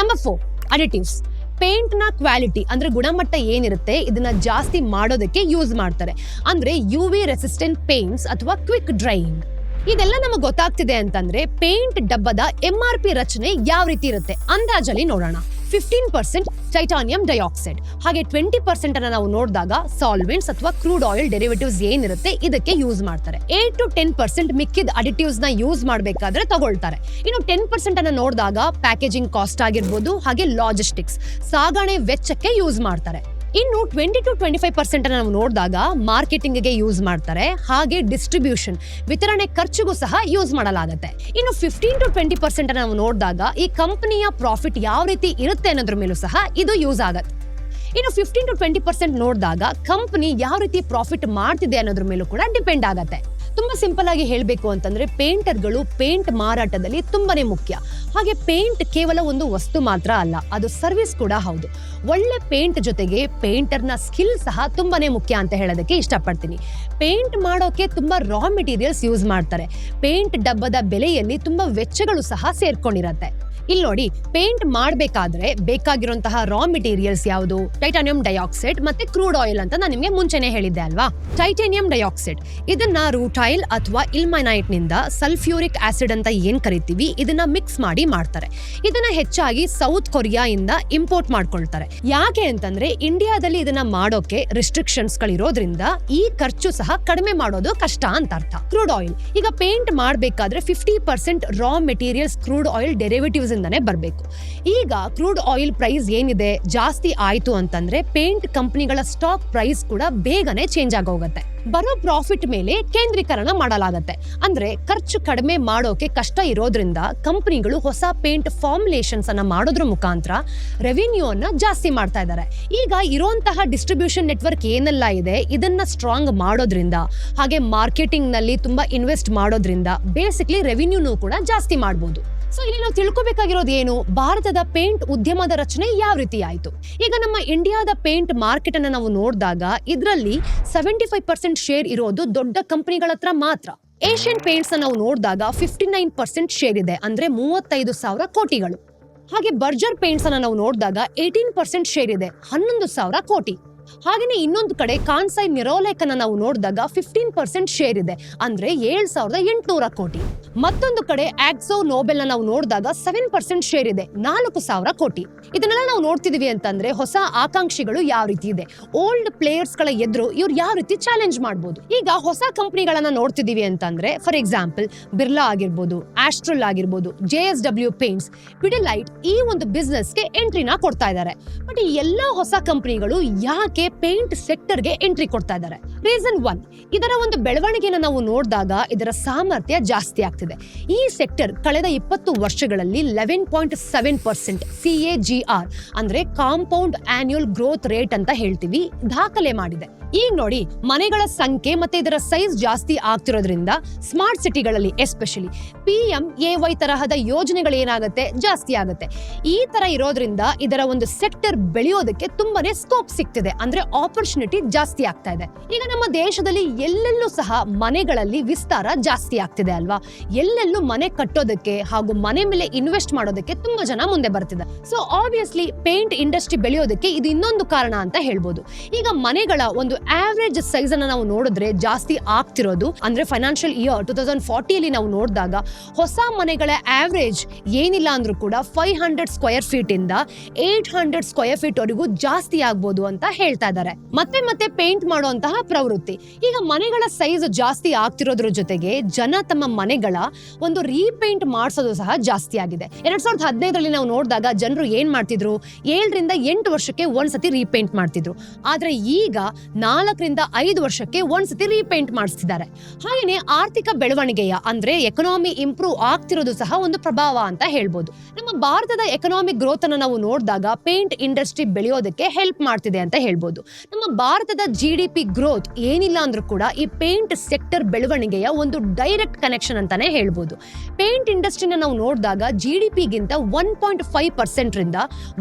number four additives ಪೇಂಟ್ನ quality ಅಂದ್ರೆ ಗುಣಮಟ್ಟ ಏನಿರುತ್ತೆ, ಇದನ್ನ ಜಾಸ್ತಿ ಮಾಡೋದಕ್ಕೆ ಯೂಸ್ ಮಾಡ್ತಾರೆ. ಅಂದ್ರೆ ಯು ವಿ ರೆಸಿಸ್ಟೆಂಟ್ ಪೇಂಟ್ಸ್ ಅಥವಾ ಕ್ವಿಕ್ ಡ್ರೈಯಿಂಗ್ ಇದೆಲ್ಲ ನಮಗೆ ಗೊತ್ತಾಗ್ತಿದೆ ಅಂತಂದ್ರೆ ಪೇಂಟ್ ಡಬ್ಬದ ಎಂ ಆರ್ ಪಿ ರಚನೆ ಯಾವ ರೀತಿ ಇರುತ್ತೆ? ಅಂದಾಜಲ್ಲಿ ನೋಡೋಣ. ಫಿಫ್ಟೀನ್ ಪರ್ಸೆಂಟ್ ಟೈಟಾನಿಯಂ ಡೈಆಕ್ಸೈಡ್ ಹಾಗೆ ಟ್ವೆಂಟಿ ಪರ್ಸೆಂಟ್ ಅನ್ನ ನಾವು ನೋಡಿದಾಗ ಸಾಲ್ವೆಂಟ್ಸ್ ಅಥವಾ ಕ್ರೂಡ್ ಆಯಿಲ್ ಡೆರಿವೇಟಿವ್ಸ್ ಏನಿರುತ್ತೆ, ಇದಕ್ಕೆ ಯೂಸ್ ಮಾಡ್ತಾರೆ. ಏಟ್ ಟು ಟೆನ್ ಪರ್ಸೆಂಟ್ ಮಿಕ್ಕಿದ ಅಡಿಟಿವ್ಸ್ನ ಯೂಸ್ ಮಾಡಬೇಕಾದ್ರೆ ತಗೊಳ್ತಾರೆ. ಇನ್ನು ಟೆನ್ ಪರ್ಸೆಂಟ್ ಅನ್ನ ನೋಡಿದಾಗ ಪ್ಯಾಕೇಜಿಂಗ್ ಕಾಸ್ಟ್ ಆಗಿರ್ಬೋದು, ಹಾಗೆ ಲಾಜಿಸ್ಟಿಕ್ಸ್ ಸಾಗಣೆ ವೆಚ್ಚಕ್ಕೆ ಯೂಸ್ ಮಾಡ್ತಾರೆ. ಇನ್ನು twenty to twenty five percent ನಾವು ನೋಡಿದಾಗ ಮಾರ್ಕೆಟಿಂಗ್ಗೆ ಯೂಸ್ ಮಾಡ್ತಾರೆ, ಹಾಗೆ ಡಿಸ್ಟ್ರಿಬ್ಯೂಷನ್ ವಿತರಣೆ ಖರ್ಚಿಗೂ ಸಹ ಯೂಸ್ ಮಾಡಲಾಗುತ್ತೆ. ಇನ್ನು ಫಿಫ್ಟೀನ್ ಟು ಟ್ವೆಂಟಿ ಪರ್ಸೆಂಟ್ ನಾವು ನೋಡಿದಾಗ ಈ ಕಂಪನಿಯ ಪ್ರಾಫಿಟ್ ಯಾವ ರೀತಿ ಇರುತ್ತೆ ಅನ್ನೋದ್ರ ಮೇಲೂ ಸಹ ಇದು ಯೂಸ್ ಆಗತ್ತೆ. ಇನ್ನು ಫಿಫ್ಟೀನ್ ಟು ಟ್ವೆಂಟಿ ಪರ್ಸೆಂಟ್ ನೋಡಿದಾಗ ಕಂಪನಿ ಯಾವ ರೀತಿ ಪ್ರಾಫಿಟ್ ಮಾಡ್ತಿದೆ ಅನ್ನೋದ್ರ ಮೇಲೂ ಕೂಡ ಡಿಪೆಂಡ್ ಆಗತ್ತೆ. ತುಂಬಾ ಸಿಂಪಲ್ ಆಗಿ ಹೇಳಬೇಕು ಅಂತಂದ್ರೆ ಪೇಂಟರ್ಗಳು ಪೇಂಟ್ ಮಾರಾಟದಲ್ಲಿ ತುಂಬಾನೇ ಮುಖ್ಯ. ಹಾಗೆ ಪೇಂಟ್ ಕೇವಲ ಒಂದು ವಸ್ತು ಮಾತ್ರ ಅಲ್ಲ, ಅದು ಸರ್ವಿಸ್ ಕೂಡ ಹೌದು. ಒಳ್ಳೆ ಪೇಂಟ್ ಜೊತೆಗೆ ಪೇಂಟರ್ನ ಸ್ಕಿಲ್ ಸಹ ತುಂಬಾನೇ ಮುಖ್ಯ ಅಂತ ಹೇಳೋದಕ್ಕೆ ಇಷ್ಟಪಡ್ತೀನಿ. ಪೇಂಟ್ ಮಾಡೋಕೆ ತುಂಬಾ ರಾ ಮೆಟೀರಿಯಲ್ಸ್ ಯೂಸ್ ಮಾಡ್ತಾರೆ. ಪೇಂಟ್ ಡಬ್ಬದ ಬೆಲೆಯಲ್ಲಿ ತುಂಬಾ ವೆಚ್ಚಗಳು ಸಹ ಸೇರ್ಕೊಂಡಿರತ್ತೆ. ಇಲ್ಲಿ ನೋಡಿ ಪೇಂಟ್ ಮಾಡಬೇಕಾದ್ರೆ ಬೇಕಾಗಿರುವಂತಹ ರಾ ಮೆಟೀರಿಯಲ್ಸ್ ಯಾವುದು? ಟೈಟಾನಿಯಂ ಡೈಆಕ್ಸೈಡ್ ಮತ್ತೆ ಕ್ರೂಡ್ ಆಯಿಲ್ ಅಂತ ನಾನು ನಿಮಗೆ ಮುಂಚೆನೆ ಹೇಳಿದ್ದೆ ಅಲ್ವಾ? ಟೈಟಾನಿಯಂ ಡೈಆಕ್ಸೈಡ್ ಇದನ್ನ ರೂಟೈಲ್ ಅಥವಾ ಇಲ್ಮೈನೈಟ್ನಿಂದ ಸಲ್ಫ್ಯೂರಿಕ್ ಆಸಿಡ್ ಅಂತ ಏನ್ ಕರಿತೀವಿ, ಇದನ್ನ ಮಿಕ್ಸ್ ಮಾಡಿ ಮಾಡ್ತಾರೆ. ಇದನ್ನ ಹೆಚ್ಚಾಗಿ ಸೌತ್ ಕೊರಿಯಾ ಇಂದ ಇಂಪೋರ್ಟ್ ಮಾಡ್ಕೊಳ್ತಾರೆ. ಯಾಕೆ ಅಂತಂದ್ರೆ ಇಂಡಿಯಾದಲ್ಲಿ ಇದನ್ನ ಮಾಡೋಕೆ ರಿಸ್ಟ್ರಿಕ್ಷನ್ಸ್ ಗಳಿರೋದ್ರಿಂದ ಈ ಖರ್ಚು ಸಹ ಕಡಿಮೆ ಮಾಡೋದು ಕಷ್ಟ ಅಂತ ಅರ್ಥ. ಕ್ರೂಡ್ ಆಯಿಲ್ ಈಗ ಪೇಂಟ್ ಮಾಡಬೇಕಾದ್ರೆ fifty percent raw materials crude oil derivatives ಇಂದಾನೆ ಬರಬೇಕು. ಈಗ ಕ್ರೂಡ್ ಆಯಿಲ್ ಪ್ರೈಸ್ ಏನಿದೆ, ಜಾಸ್ತಿ ಆಯಿತು ಅಂತಂದ್ರೆ ಪೇಂಟ್ ಕಂಪ್ನಿಗಳ ಸ್ಟಾಕ್ ಪ್ರೈಸ್ ಕೂಡ ಬೇಗನೆ ಚೇಂಜ್ ಆಗೋಗುತ್ತೆ. ಬರೋ ಪ್ರಾಫಿಟ್ ಮೇಲೆ ಕೇಂದ್ರೀಕರಣ ಮಾಡಲಾಗತ್ತೆ. ಅಂದ್ರೆ ಖರ್ಚು ಕಡಿಮೆ ಮಾಡೋಕೆ ಕಷ್ಟ ಇರೋದ್ರಿಂದ ಕಂಪನಿಗಳು ಹೊಸ ಪೇಂಟ್ ಫಾರ್ಮುಲೇಷನ್ಸ್ ಅನ್ನ ಮಾಡೋದ್ರ ಮುಖಾಂತರ ರೆವಿನ್ಯೂ ಅನ್ನ ಜಾಸ್ತಿ ಮಾಡ್ತಾ ಇದ್ದಾರೆ ಈಗ ಇರುವಂತಹ ಡಿಸ್ಟ್ರಿಬ್ಯೂಷನ್ ನೆಟ್ವರ್ಕ್ ಏನೆಲ್ಲ ಇದೆ, ಇದನ್ನ ಸ್ಟ್ರಾಂಗ್ ಮಾಡೋದ್ರಿಂದ, ಹಾಗೆ ಮಾರ್ಕೆಟಿಂಗ್ನಲ್ಲಿ ತುಂಬಾ ಇನ್ವೆಸ್ಟ್ ಮಾಡೋದ್ರಿಂದ ಬೇಸಿಕ್ಲಿ ರೆವಿನ್ಯೂನು ಕೂಡ ಜಾಸ್ತಿ ಮಾಡಬಹುದು ಸೊ ಇಲ್ಲಿ ನಾವು ತಿಳ್ಕೊಬೇಕಾಗಿರೋದು ಏನು? ಭಾರತದ ಪೇಂಟ್ ಉದ್ಯಮದ ರಚನೆ ಯಾವ ರೀತಿ ಆಯಿತು? ಈಗ ನಮ್ಮ ಇಂಡಿಯಾದ ಪೇಂಟ್ ಮಾರ್ಕೆಟ್ ಅನ್ನು ನಾವು ನೋಡಿದಾಗ ಇದರಲ್ಲಿ ಸೆವೆಂಟಿ ಫೈವ್ ಪರ್ಸೆಂಟ್ ಶೇರ್ ಇರೋದು ದೊಡ್ಡ ಕಂಪನಿಗಳ ಹತ್ರ ಮಾತ್ರ. ಏಷ್ಯನ್ ಪೇಂಟ್ಸ್ ನಾವು ನೋಡಿದಾಗ ಫಿಫ್ಟಿ ನೈನ್ ಪರ್ಸೆಂಟ್ ಶೇರ್ ಇದೆ, ಅಂದ್ರೆ ಮೂವತ್ತೈದು ಸಾವಿರ ಕೋಟಿಗಳು. ಹಾಗೆ ಬರ್ಜರ್ ಪೇಂಟ್ಸ್ ಅನ್ನು ನಾವು ನೋಡಿದಾಗ ಏಯ್ಟೀನ್ ಪರ್ಸೆಂಟ್ ಶೇರ್ ಇದೆ, ಹನ್ನೊಂದು ಸಾವಿರ ಕೋಟಿ. ಹಾಗೇನೆ ಇನ್ನೊಂದು ಕಡೆ ಕಾನ್ಸೈ ಮಿರೋಲೆಕ್ ನಾವು ನೋಡಿದಾಗ ಫಿಫ್ಟೀನ್ ಪರ್ಸೆಂಟ್ ಶೇರ್ ಇದೆ. ಅಂದ್ರೆ ಏಳ್ ಸಾವಿರದ ಎಂಟುನೂರ ಕೋಟಿ. ಮತ್ತೊಂದು ಕಡೆ ಆಕ್ಸೋ ನೋಬೆಲ್ ನಾವು ನೋಡಿದಾಗ ಸೆವೆನ್ ಪರ್ಸೆಂಟ್ ಶೇರ್ ಇದೆ. ನಾಲ್ಕು ಸಾವಿರ ಕೋಟಿ. ಇದನ್ನೆಲ್ಲ ನಾವು ನೋಡ್ತಿದೀವಿ ಅಂತಂದ್ರೆ ಹೊಸ ಆಕಾಂಕ್ಷಿಗಳು ಯಾವ ರೀತಿ ಇದೆ. ಓಲ್ಡ್ ಪ್ಲೇಯರ್ಸ್ಗಳ ಎದುರು ಇವ್ರು ಯಾವ ರೀತಿ ಚಾಲೆಂಜ್ ಮಾಡಬಹುದು ಈಗ ಹೊಸ ಕಂಪನಿಗಳನ್ನ ನೋಡ್ತಿದೀವಿ ಅಂತಂದ್ರೆ ಫಾರ್ ಎಕ್ಸಾಂಪಲ್ ಬಿರ್ಲಾ ಆಗಿರ್ಬೋದು ಆಸ್ಟ್ರಲ್ ಆಗಿರ್ಬೋದು J S W paints Pidilite ಈ ಒಂದು ಬಿಸ್ನೆಸ್ಗೆ ಎಂಟ್ರಿನ ಕೊಡ್ತಾ ಇದ್ದಾರೆ ಬಟ್ ಈ ಎಲ್ಲಾ ಹೊಸ ಕಂಪನಿಗಳು ಯಾಕೆ ಪೇಂಟ್ ಸೆಕ್ಟರ್ಗೆ ಎಂಟ್ರಿ ಕೊಡ್ತಾ ಇದ್ದಾರೆ. ರೀಸನ್ ಒನ್ ಇದರ ಒಂದು ಬೆಳವಣಿಗೆನ ನಾವು ನೋಡಿದಾಗ ಇದರ ಸಾಮರ್ಥ್ಯ ಜಾಸ್ತಿ ಆಗ್ತಿದೆ. ಈ ಸೆಕ್ಟರ್ ಕಳೆದ ಇಪ್ಪತ್ತು ವರ್ಷಗಳಲ್ಲಿ eleven point seven percent C A G R ಅಂದ್ರೆ ಕಾಂಪೌಂಡ್ ಆನ್ಯುಯಲ್ ಗ್ರೋತ್ ರೇಟ್ ಅಂತ ಹೇಳ್ತೀವಿ, ದಾಖಲೆ ಮಾಡಿದೆ. ಈಗ ನೋಡಿ, ಮನೆಗಳ ಸಂಖ್ಯೆ ಮತ್ತೆ ಇದರ ಸೈಜ್ ಜಾಸ್ತಿ ಆಗ್ತಿರೋದ್ರಿಂದ ಸ್ಮಾರ್ಟ್ ಸಿಟಿಗಳಲ್ಲಿ especially P M A Y ತರಹದ ಯೋಜನೆಗಳು ಏನಾಗುತ್ತೆ? ಜಾಸ್ತಿ ಆಗುತ್ತೆ. ಈ ತರ ಇರೋದ್ರಿಂದ ಇದರ ಒಂದು ಸೆಕ್ಟರ್ ಬೆಳೆಯೋದಕ್ಕೆ ತುಂಬಾನೇ ಸ್ಕೋಪ್ ಸಿಗ್ತಿದೆ. ಅಂದ್ರೆ ಆಪರ್ಚುನಿಟಿ ಜಾಸ್ತಿ ಆಗ್ತಾ ಇದೆ. ಈಗ ನಮ್ಮ ದೇಶದಲ್ಲಿ ಎಲ್ಲೆಲ್ಲೂ ಸಹ ಮನೆಗಳಲ್ಲಿ ವಿಸ್ತಾರ ಜಾಸ್ತಿ ಆಗ್ತಿದೆ ಅಲ್ವಾ? ಎಲ್ಲೆಲ್ಲೂ ಮನೆ ಕಟ್ಟೋದಕ್ಕೆ ಹಾಗೂ ಮನೆ ಮೇಲೆ ಇನ್ವೆಸ್ಟ್ ಮಾಡೋದಕ್ಕೆ ತುಂಬಾ ಜನ ಮುಂದೆ ಬರ್ತಿದೆ. ಸೊ ಆಬ್ವಿಯಸ್ಲಿ ಪೇಂಟ್ ಇಂಡಸ್ಟ್ರಿ ಬೆಳೆಯೋದಕ್ಕೆ ಇದು ಇನ್ನೊಂದು ಕಾರಣ ಅಂತ ಹೇಳ್ಬೋದು. ಈಗ ಮನೆಗಳ ಒಂದು ಆವ್ರೇಜ್ ಸೈಜ್ ಅನ್ನ ನಾವು ನೋಡಿದ್ರೆ ಜಾಸ್ತಿ ಆಗ್ತಿರೋದು, ಅಂದ್ರೆ ಫೈನಾನ್ಷಿಯಲ್ ಇಯರ್ ಟೂ ತೌಸಂಡ್ ಫಾರ್ಟಿಯಲ್ಲಿ ನಾವು ನೋಡಿದಾಗ ಹೊಸ ಮನೆಗಳ ಆವ್ರೇಜ್ ಏನಿಲ್ಲ ಅಂದ್ರೂ ಕೂಡ ಫೈವ್ ಹಂಡ್ರೆಡ್ ಸ್ಕ್ವೇರ್ ಫೀಟ್ ಇಂದ ಏಟ್ ಹಂಡ್ರೆಡ್ ಸ್ಕ್ವೇರ್ ಫೀಟ್ ವರೆಗೂ ಜಾಸ್ತಿ ಆಗ್ಬೋದು ಅಂತ ಹೇಳ್ತಾ ಇದ್ದಾರೆ. ಮತ್ತೆ ಮತ್ತೆ ಪೇಂಟ್ ಮಾಡುವಂತಹ ಪ್ರವೃತ್ತಿ. ಈಗ ಮನೆಗಳ ಸೈಜ್ ಜಾಸ್ತಿ ಆಗ್ತಿರೋದ್ರ ಜೊತೆಗೆ ಜನ ತಮ್ಮ ಮನೆಗಳ ಒಂದು ರೀಪೇಂಟ್ ಮಾಡಿಸೋದು ಸಹ ಜಾಸ್ತಿ ಆಗಿದೆ. ಎರಡ್ ಸಾವಿರದ ಹದಿನೈದರಲ್ಲಿ ನಾವು ನೋಡಿದಾಗ ಜನರು ಏನ್ ಮಾಡ್ತಿದ್ರು? ಏಳರಿಂದ ಎಂಟು ವರ್ಷಕ್ಕೆ ಒಂದ್ಸತಿ ರೀಪೇಂಟ್ ಮಾಡ್ತಿದ್ರು. ಆದ್ರೆ ಈಗ ನಾಲ್ಕರಿಂದ ಐದು ವರ್ಷಕ್ಕೆ ಒಂದ್ಸತಿ ರೀಪೇಂಟ್ ಮಾಡಿಸ್ತಿದ್ದಾರೆ. ಹಾಗೇನೆ ಆರ್ಥಿಕ ಬೆಳವಣಿಗೆಯ ಅಂದ್ರೆ ಎಕನಾಮಿ ಇಂಪ್ರೂವ್ ಆಗ್ತಿರೋದು ಸಹ ಒಂದು ಪ್ರಭಾವ ಅಂತ ಹೇಳ್ಬೋದು. ನಮ್ಮ ಭಾರತದ ಎಕನಾಮಿಕ್ ಗ್ರೋತ್ ಅನ್ನು ನಾವು ನೋಡಿದಾಗ ಪೇಂಟ್ ಇಂಡಸ್ಟ್ರಿ ಬೆಳೆಯೋದಕ್ಕೆ ಹೆಲ್ಪ್ ಮಾಡ್ತಿದೆ ಅಂತ ಹೇಳ್ಬೋದು. ನಮ್ಮ ಭಾರತದ ಜಿ ಡಿ ಪಿ ಗ್ರೋತ್ ಏನಿಲ್ಲ ಅಂದ್ರೂ ಕೂಡ ಈ ಪೇಂಟ್ ಸೆಕ್ಟರ್ ಬೆಳವಣಿಗೆಯ ಒಂದು ಡೈರೆಕ್ಟ್ ಕನೆಕ್ಷನ್ ಅಂತಾನೆ ಹೇಳ್ಬೋದು. ಪೇಂಟ್ ಇಂಡಸ್ಟ್ರಿನ ನಾವು ನೋಡಿದಾಗ ಜಿ ಡಿ ಪಿಗಿಂತ ಒನ್ ಪಾಯಿಂಟ್ ಫೈವ್ ಪರ್ಸೆಂಟ್ ರಿಂದ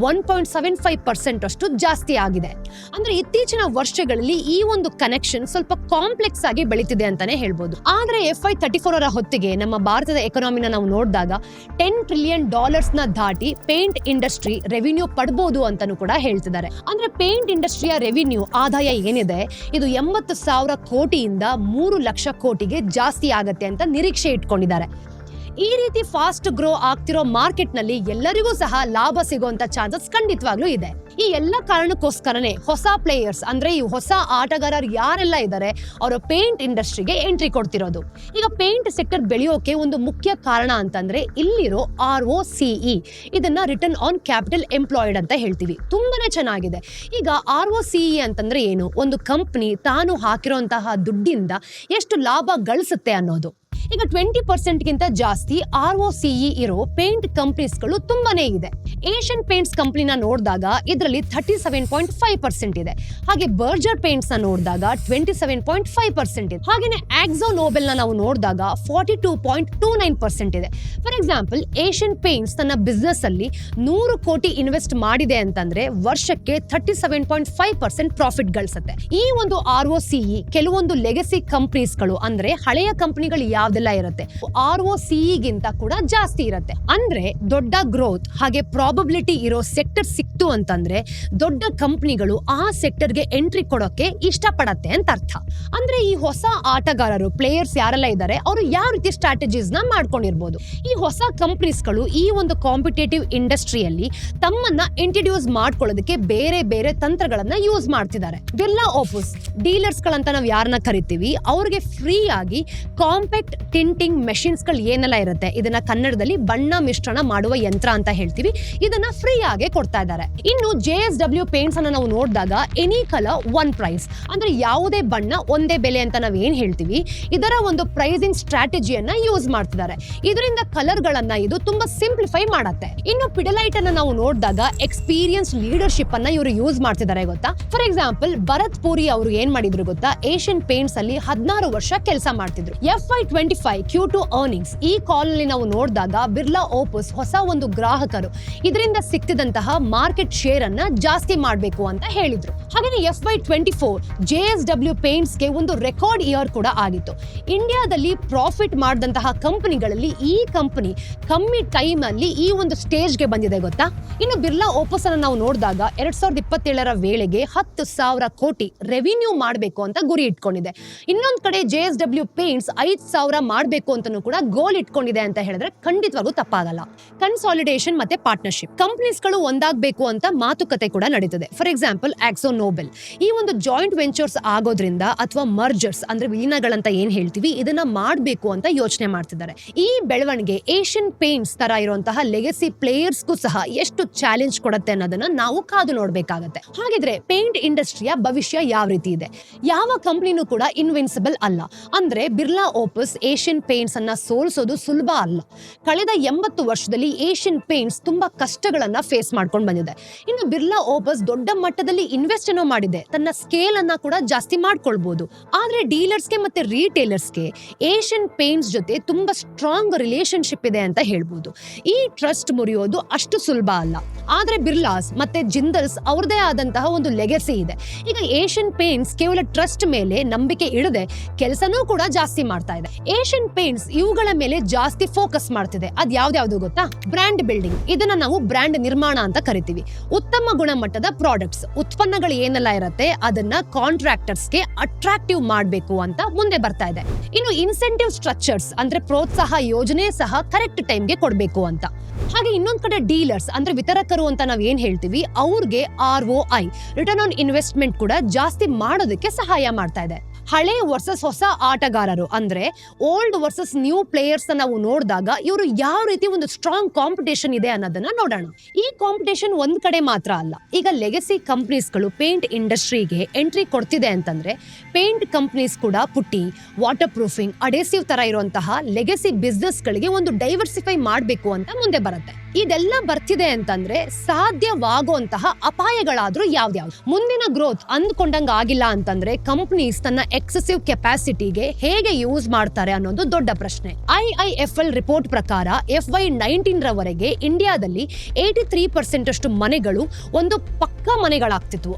one point seven five percent ಅಷ್ಟು ಜಾಸ್ತಿ ಆಗಿದೆ. ಅಂದ್ರೆ ಇತ್ತೀಚಿನ ವರ್ಷಗಳಲ್ಲಿ ಈ ಒಂದು ಕನೆಕ್ಷನ್ ಸ್ವಲ್ಪ ಕಾಂಪ್ಲೆಕ್ಸ್ ಆಗಿ ಬೆಳೀತಿದೆ ಅಂತಾನೆ ಹೇಳ್ಬೋದು. ಆದ್ರೆ ಎಫ್ ಐ ತರ್ಟಿ ಫೋರ್ ಅವರ ಹೊತ್ತಿಗೆ ನಮ್ಮ ಭಾರತದ ಎಕನಾಮಿನ ನಾವು ನೋಡಿದಾಗ ಟೆನ್ ಟ್ರಿಲಿಯನ್ ಡಾಲರ್ಸ್ನ ದಾಟಿ ಪೇಂಟ್ ಇಂಡಸ್ಟ್ರಿ ರೆವಿನ್ಯೂ ಪಡ್ಬೋದು ಅಂತಾನು ಕೂಡ ಹೇಳ್ತಿದ್ದಾರೆ. ಅಂದ್ರೆ ಪೇಂಟ್ ಇಂಡಸ್ಟ್ರಿಯ ರೆವಿನ್ಯೂ ಆದಾಯ ಏನಿದೆ, ಇದು ಎಂಬತ್ತು ಸಾವಿರ ಕೋಟಿಯಿಂದ ಮೂರು ಲಕ್ಷ ಕೋಟಿಗೆ ಜಾಸ್ತಿ ಆಗತ್ತೆ ಅಂತ ನಿರೀಕ್ಷೆ ಇಟ್ಕೊಂಡಿದ್ದಾರೆ. ಈ ರೀತಿ ಫಾಸ್ಟ್ ಗ್ರೋ ಆಗ್ತಿರೋ ಮಾರ್ಕೆಟ್ನಲ್ಲಿ ಎಲ್ಲರಿಗೂ ಸಹ ಲಾಭ ಸಿಗುವಂತ ಚಾನ್ಸಸ್ ಖಂಡಿತವಾಗ್ಲೂ ಇದೆ. ಈ ಎಲ್ಲ ಕಾರಣಕ್ಕೋಸ್ಕರನೇ ಹೊಸ ಪ್ಲೇಯರ್ಸ್ ಅಂದ್ರೆ ಈ ಹೊಸ ಆಟಗಾರರು ಯಾರೆಲ್ಲ ಇದ್ದಾರೆ ಅವರ ಪೇಂಟ್ ಇಂಡಸ್ಟ್ರಿಗೆ ಎಂಟ್ರಿ ಕೊಡ್ತಿರೋದು. ಈಗ ಪೇಂಟ್ ಸೆಕ್ಟರ್ ಬೆಳೆಯೋಕೆ ಒಂದು ಮುಖ್ಯ ಕಾರಣ ಅಂತಂದ್ರೆ ಇಲ್ಲಿರೋ ಆರ್ ಒ ಸಿಇ ಇದನ್ನ ರಿಟರ್ನ್ ಆನ್ ಕ್ಯಾಪಿಟಲ್ ಎಂಪ್ಲಾಯ್ಡ್ ಅಂತ ಹೇಳ್ತೀವಿ. ತುಂಬಾನೇ ಚೆನ್ನಾಗಿದೆ. ಈಗ ಆರ್ ಒ ಸಿಇ ಅಂತಂದ್ರೆ ಏನು? ಒಂದು ಕಂಪ್ನಿ ತಾನು ಹಾಕಿರೋಂತಹ ದುಡ್ಡಿಂದ ಎಷ್ಟು ಲಾಭ ಗಳಿಸುತ್ತೆ ಅನ್ನೋದು. ಈಗ ಟ್ವೆಂಟಿ ಪರ್ಸೆಂಟ್ಗಿಂತ ಜಾಸ್ತಿ ಆರ್ ಒ ಸಿಇ ಇರೋ ಪೇಂಟ್ ಕಂಪನೀಸ್ಗಳು ತುಂಬಾನೇ ಇದೆ. ಏಷ್ಯನ್ ಪೇಂಟ್ಸ್ ಕಂಪ್ನಿನ ನೋಡಿದಾಗ ಇದರಲ್ಲಿ thirty seven point five percent ಇದೆ. ಹಾಗೆ ಬರ್ಜರ್ ಪೇಂಟ್ಸ್ ನೋಡಿದಾಗ twenty seven point five percent ಇದೆ. ಹಾಗೆ ಆಕ್ಸೋ ನೋಬೆಲ್ನ ನಾವು ನೋಡಿದಾಗ forty two point two nine percent ಇದೆ. ಫಾರ್ ಎಕ್ಸಾಂಪಲ್ ಏಷ್ಯನ್ ಪೇಂಟ್ಸ್ ತನ್ನ ಬಿಸ್ನೆಸ್ ಅಲ್ಲಿ ನೂರು ಕೋಟಿ ಇನ್ವೆಸ್ಟ್ ಮಾಡಿದೆ ಅಂತಂದ್ರೆ ವರ್ಷಕ್ಕೆ thirty seven point five percent profit ಗಳಿಸುತ್ತೆ ಈ ಒಂದು ಆರ್ ಒ ಸಿಇ ಕೆಲವೊಂದು ಲೆಗಸಿ ಕಂಪನೀಸ್ಗಳು ಅಂದ್ರೆ ಹಳೆಯ ಕಂಪನಿಗಳು ಯಾವ್ದು ಅದೆಲ್ಲ ಇರುತ್ತೆ. ಆರ್ ಒ ಸಿಇಗಿಂತ ಕೂಡ ಜಾಸ್ತಿ ಇರುತ್ತೆ. ಅಂದ್ರೆ ದೊಡ್ಡ ಗ್ರೋತ್ ಹಾಗೆ ಪ್ರಾಬಬಿಲಿಟಿ ಇರೋ ಸೆಕ್ಟರ್ ಸಿಕ್ತು ಅಂತಂದ್ರೆ ದೊಡ್ಡ ಕಂಪ್ನಿಗಳು ಆ ಸೆಕ್ಟರ್ಗೆ ಎಂಟ್ರಿ ಕೊಡೋಕೆ ಇಷ್ಟಪಡತ್ತೆ ಅಂತ ಅರ್ಥ. ಅಂದ್ರೆ ಈ ಹೊಸ ಆಟಗಾರರು ಪ್ಲೇಯರ್ಸ್ ಯಾರೆಲ್ಲ ಇದ್ದಾರೆ ಅವರು ಯಾವ ರೀತಿ ಸ್ಟ್ರಾಟಜೀಸ್ನ ಮಾಡ್ಕೊಂಡಿರ್ಬೋದು. ಈ ಹೊಸ ಕಂಪ್ನೀಸ್ಗಳು ಈ ಒಂದು ಕಾಂಪಿಟೇಟಿವ್ ಇಂಡಸ್ಟ್ರಿಯಲ್ಲಿ ತಮ್ಮನ್ನ ಇಂಟ್ರಡ್ಯೂಸ್ ಮಾಡ್ಕೊಳ್ಳೋದಕ್ಕೆ ಬೇರೆ ಬೇರೆ ತಂತ್ರಗಳನ್ನ ಯೂಸ್ ಮಾಡ್ತಿದ್ದಾರೆ. ಬಿರ್ಲಾ ಆಫೀಸ್ ಡೀಲರ್ಸ್ ಗಳಂತ ನಾವು ಯಾರನ್ನ ಕರಿತೀವಿ, ಅವ್ರಿಗೆ ಫ್ರೀ ಆಗಿ ಕಾಂಪ್ಯಾಕ್ಟ್ ಟಿಂಟಿಂಗ್ ಮೆಷಿನ್ಸ್ಗಳು ಏನೆಲ್ಲ ಇರುತ್ತೆ? ಇದನ್ನ ಕನ್ನಡದಲ್ಲಿ ಬಣ್ಣ ಮಿಶ್ರಣ ಮಾಡುವ ಯಂತ್ರ ಅಂತ ಹೇಳ್ತೀವಿ. ಇದನ್ನ ಫ್ರೀ ಆಗಿ ಕೊಡ್ತಾ ಇದ್ದಾರೆ. ಇನ್ನು ಜೆ ಎಸ್ ಡಬ್ಲ್ಯೂ ಪೇಂಟ್ಸ್ ಅನ್ನ ನಾವು ನೋಡಿದಾಗ ಎನಿ ಕಲರ್ ಒನ್ ಪ್ರೈಸ್ ಅಂದ್ರೆ ಯಾವುದೇ ಬಣ್ಣ, ಒಂದೇ ಬೆಲೆ ಅಂತ ನಾವು ಏನ್ ಹೇಳ್ತೀವಿ? ಇದರ ಒಂದು ಪ್ರೈಸಿಂಗ್ ಸ್ಟ್ರಾಟಜಿಯನ್ನ ಯೂಸ್ ಮಾಡ್ತಿದ್ದಾರೆ. ಇದರಿಂದ ಕಲರ್ ಗಳನ್ನ ಇದು ತುಂಬಾ ಸಿಂಪ್ಲಿಫೈ ಮಾಡುತ್ತೆ. ಇನ್ನು ಪಿಡಲೈಟ್ ಅನ್ನ ನಾವು ನೋಡಿದಾಗ ಎಕ್ಸ್ಪೀರಿಯನ್ಸ್ ಲೀಡರ್ಶಿಪ್ ಅನ್ನ ಇವರು ಯೂಸ್ ಮಾಡ್ತಿದ್ದಾರೆ ಗೊತ್ತಾ? ಫಾರ್ ಎಕ್ಸಾಂಪಲ್ ಭರತ್ ಪೂರಿ ಅವರು ಏನ್ ಮಾಡಿದ್ರು ಗೊತ್ತಾ? ಏಷ್ಯನ್ ಪೇಂಟ್ಸ್ ಅಲ್ಲಿ ಹದಿನಾರು ವರ್ಷ ಕೆಲಸ ಮಾಡ್ತಿದ್ರು. F Y twenty five Q two earnings ಈ ಕಾಲ್ನಲ್ಲಿ ನಾವು ನೋಡಿದಾಗ ಬಿರ್ಲಾ ಓಪಸ್ ಹೊಸ ಒಂದು ಗ್ರಾಹಕರು. ಇದರಿಂದ ಸಿಕ್ತಿದಂತಹ ಮಾರ್ಕೆಟ್ ಶೇರ್ ಅನ್ನ ಜಾಸ್ತಿ ಮಾಡಬೇಕು ಅಂತ ಹೇಳಿದ್ರು. ಹಾಗೆ F Y twenty four J S W ಪೇಂಟ್ಸ್ಗೆ ಒಂದು ರೆಕಾರ್ಡ್ ಇಯರ್ ಕೂಡ ಆಗಿತ್ತು. ಇಂಡಿಯಾದಲ್ಲಿ ಪ್ರಾಫಿಟ್ ಮಾಡಿದಂತಹ ಕಂಪನಿಗಳಲ್ಲಿ ಈ ಕಂಪನಿ ಕಮ್ಮಿ ಟೈಮ್ ಅಲ್ಲಿ ಈ ಒಂದು ಸ್ಟೇಜ್ಗೆ ಬಂದಿದೆ ಗೊತ್ತಾ? ಇನ್ನು ಬಿರ್ಲಾ ಓಪಸ್ ಅನ್ನು ನಾವು ನೋಡಿದಾಗ ಎರಡ್ ಸಾವಿರದ ಇಪ್ಪತ್ತೇಳರ ವೇಳೆಗೆ ಹತ್ತು ಸಾವಿರ ಕೋಟಿ ರೆವಿನ್ಯೂ ಮಾಡಬೇಕು ಅಂತ ಗುರಿ ಇಟ್ಕೊಂಡಿದೆ. ಇನ್ನೊಂದು ಕಡೆ ಜೆ ಎಸ್ ಡಬ್ಲ್ಯೂ ಪೇಂಟ್ಸ್ ಐದು ಸಾವಿರ ಮಾಡಬೇಕು ಅಂತನೂ ಕೂಡ ಗೋಲ್ ಇಟ್ಕೊಂಡಿದೆ ಅಂತ ಹೇಳಿದ್ರೆ ಖಂಡಿತವಾಗೂ ತಪ್ಪಾಗಲ್ಲ. ಕನ್ಸಾಲಿಡೇಷನ್ ಮತ್ತೆ ಪಾರ್ಟ್ನರ್ಶಿಪ್ ಕಂಪನೀಸ್ಗಳು ಒಂದಾಗಬೇಕು ಅಂತ ಮಾತುಕತೆ ಕೂಡ ನಡೀತದೆ. ಫಾರ್ ಎಕ್ಸಾಂಪಲ್ ಆಕ್ಸೋ ನೋಬೆಲ್ ಈ ಒಂದು ಜಾಯಿಂಟ್ ವೆಂಚರ್ಸ್ ಆಗೋದ್ರಿಂದ ಅಥವಾ ಮರ್ಜರ್ಸ್ ಅಂದ್ರೆ ವಿಲೀನಗಳಂತ ಏನ್ ಹೇಳ್ತೀವಿ, ಇದನ್ನ ಮಾಡಬೇಕು ಅಂತ ಯೋಚನೆ ಮಾಡ್ತಿದ್ದಾರೆ. ಈ ಬೆಳವಣಿಗೆ ಏಷ್ಯನ್ ಪೇಂಟ್ಸ್ ತರ ಇರುವಂತಹ ಲೆಗಸಿ ಪ್ಲೇಯರ್ಸ್ಗೂ ಸಹ ಎಷ್ಟು ಚಾಲೆಂಜ್ ಕೊಡುತ್ತೆ ಅನ್ನೋದನ್ನ ನಾವು ಕಾದು ನೋಡಬೇಕಾಗತ್ತೆ. ಹಾಗಿದ್ರೆ ಪೇಂಟ್ ಇಂಡಸ್ಟ್ರಿಯ ಭವಿಷ್ಯ ಯಾವ ರೀತಿ ಇದೆ? ಯಾವ ಕಂಪ್ನಿನೂ ಕೂಡ ಇನ್ವಿನ್ಸಿಬಲ್ ಅಲ್ಲ. ಅಂದ್ರೆ ಬಿರ್ಲಾ ಓಪಸ್ ಏಷ್ಯನ್ ಪೇಂಟ್ಸ್ ಅನ್ನ ಸೋಲಿಸೋದು ಸುಲಭ ಅಲ್ಲ. ಕಳೆದ ಎಂಬತ್ತು ವರ್ಷದಲ್ಲಿ ಏಷ್ಯನ್ ಪೇಂಟ್ಸ್ ತುಂಬಾ ಕಷ್ಟಗಳನ್ನ ಫೇಸ್ ಮಾಡ್ಕೊಂಡು ಬಂದಿದೆ. ಇನ್ನು ಬಿರ್ಲಾ ಓಪಸ್ ದೊಡ್ಡ ಮಟ್ಟದಲ್ಲಿ ಇನ್ವೆಸ್ಟ್ ಏನೋ ಮಾಡಿದೆ. ತನ್ನ ಸ್ಕೇಲ್ ಅನ್ನ ಕೂಡ ಜಾಸ್ತಿ ಮಾಡ್ಕೊಳ್ಬಹುದು ಆದ್ರೆ ಡೀಲರ್ಸ್ಗೆ ಮತ್ತೆ ರೀಟೇಲರ್ಸ್ಗೆ ಏಷ್ಯನ್ ಪೇಂಟ್ಸ್ ಜೊತೆ ತುಂಬಾ ಸ್ಟ್ರಾಂಗ್ ರಿಲೇಶನ್ಶಿಪ್ ಇದೆ ಅಂತ ಹೇಳ್ಬೋದು. ಈ ಟ್ರಸ್ಟ್ ಮುರಿಯೋದು ಅಷ್ಟು ಸುಲಭ ಅಲ್ಲ. ಆದ್ರೆ ಬಿರ್ಲಾಸ್ ಮತ್ತೆ ಜಿಂದಲ್ಸ್ ಅವ್ರದೇ ಆದಂತಹ ಒಂದು ಲೆಗಸಿ ಇದೆ. ಈಗ ಏಷ್ಯನ್ ಪೇಂಟ್ಸ್ ಕೇವಲ ಟ್ರಸ್ಟ್ ಮೇಲೆ ನಂಬಿಕೆ ಇಡದೆ ಕೆಲಸನೂ ಕೂಡ ಜಾಸ್ತಿ ಮಾಡ್ತಾ ಇದೆ. ಏಷ್ಯನ್ ಪೇಂಟ್ಸ್ ಇವುಗಳ ಮೇಲೆ ಜಾಸ್ತಿ ಫೋಕಸ್ ಮಾಡ್ತಿದೆ. ಅದ್ ಯಾವ್ದ್ಯಾವ್ದು ಗೊತ್ತಾ? ಬ್ರ್ಯಾಂಡ್ ಬಿಲ್ಡಿಂಗ್ ಇದನ್ನ ನಾವು ಬ್ರ್ಯಾಂಡ್ ನಿರ್ಮಾಣ ಅಂತ ಕರಿತೀವಿ. ಉತ್ತಮ ಗುಣಮಟ್ಟದ ಪ್ರಾಡಕ್ಟ್ಸ್ ಉತ್ಪನ್ನಗಳು ಏನೆಲ್ಲ ಇರುತ್ತೆ, ಅದನ್ನ ಕಾಂಟ್ರಾಕ್ಟರ್ಸ್ಗೆ ಅಟ್ರಾಕ್ಟಿವ್ ಮಾಡಬೇಕು ಅಂತ ಮುಂದೆ ಬರ್ತಾ ಇದೆ. ಇನ್ನು ಇನ್ಸೆಂಟಿವ್ ಸ್ಟ್ರಕ್ಚರ್ಸ್ ಅಂದ್ರೆ ಪ್ರೋತ್ಸಾಹ ಯೋಜನೆ ಸಹ ಕರೆಕ್ಟ್ ಟೈಮ್ಗೆ ಕೊಡಬೇಕು ಅಂತ. ಹಾಗೆ ಇನ್ನೊಂದ್ ಕಡೆ ಡೀಲರ್ಸ್ ಅಂದ್ರೆ ವಿತರಕರು ಅಂತ ನಾವ್ ಏನ್ ಹೇಳ್ತೀವಿ? ಅವ್ರಿಗೆ R O I return on investment ಕೂಡ ಜಾಸ್ತಿ ಮಾಡೋದಕ್ಕೆ ಸಹಾಯ ಮಾಡ್ತಾ ಇದೆ. ಹಳೆ ವರ್ಸಸ್ ಹೊಸ ಆಟಗಾರರು. ಅಂದ್ರೆ ಓಲ್ಡ್ ವರ್ಸಸ್ ನ್ಯೂ ಪ್ಲೇಯರ್ಸ್ ನಾವು ನೋಡಿದಾಗ ಇವರು ಯಾವ ರೀತಿ ಒಂದು ಸ್ಟ್ರಾಂಗ್ ಕಾಂಪಿಟೇಷನ್ ಇದೆ ಅನ್ನೋದನ್ನ ನೋಡೋಣ. ಈ ಕಾಂಪಿಟೇಷನ್ ಒಂದ್ ಕಡೆ ಮಾತ್ರ ಅಲ್ಲ. ಈಗ ಲೆಗಸಿ ಕಂಪ್ನೀಸ್ಗಳು ಪೇಂಟ್ ಇಂಡಸ್ಟ್ರಿಗೆ ಎಂಟ್ರಿ ಕೊಡ್ತಿದೆ ಅಂತಂದ್ರೆ ಪೇಂಟ್ ಕಂಪ್ನೀಸ್ ಕೂಡ ಪುಟ್ಟಿ ವಾಟರ್ ಪ್ರೂಫಿಂಗ್ ಅಡೇಸಿವ್ ತರ ಇರುವಂತಹ ಲೆಗಸಿ ಬಿಸ್ನೆಸ್ಗಳಿಗೆ ಒಂದು ಡೈವರ್ಸಿಫೈ ಮಾಡಬೇಕು ಅಂತ ಮುಂದೆ ಬರುತ್ತೆ. ಇದೆಲ್ಲ ಬರ್ತಿದೆ ಅಂತಂದ್ರೆ ಸಾಧ್ಯವಾಗುವಂತಹ ಅಪಾಯಗಳಾದ್ರೂ ಯಾವ್ದ್ಯಾವ್ದು. ಮುಂದಿನ ಗ್ರೋತ್ ಅಂದ್ಕೊಂಡಂಗ ಆಗಿಲ್ಲ ಅಂತಂದ್ರೆ ಕಂಪ್ನೀಸ್ ತನ್ನ ಎಕ್ಸೆಸಿವ್ ಕೆಪಾಸಿಟಿಗೆ ಹೇಗೆ ಯೂಸ್ ಮಾಡ್ತಾರೆ ಅನ್ನೋದು ದೊಡ್ಡ ಪ್ರಶ್ನೆ. I I F L report ಪ್ರಕಾರ ಎಫ್ ವೈ ನೈನ್ಟೀನ್ ರವರೆಗೆ ಇಂಡಿಯಾದಲ್ಲಿ ಏಟಿ ತ್ರೀ ಪರ್ಸೆಂಟ್ ಅಷ್ಟು ಮನೆಗಳು ಒಂದು ಪಕ್ಕ ಮನೆಗಳಾಗ್ತಿತ್ತು.